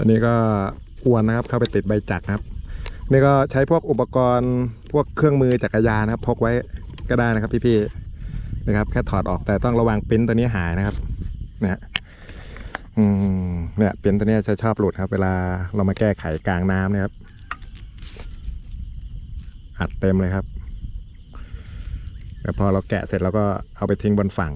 ตันนี้ก็อวนนะครับเข้าไปติดใบจักรครับ นี่ก็ใช้พวกอุปกรณ์พวกเครื่องมือจักรยานนะครับพกไว้ก็ได้นะครับพี่ๆนะครับ แค่ถอดออกแต่ต้องระวังปิ้นตัวนี้หายนะครับเนี่ยอืมเนี่ยปิ้นตัวนี้จะชอบหลุดครับ เวลาเรามาแก้ไขกลางน้ำนะครับ อัดเต็มเลยครับแล้วพอเราแกะเสร็จเราก็เอาไปทิ้งบนฝั่ง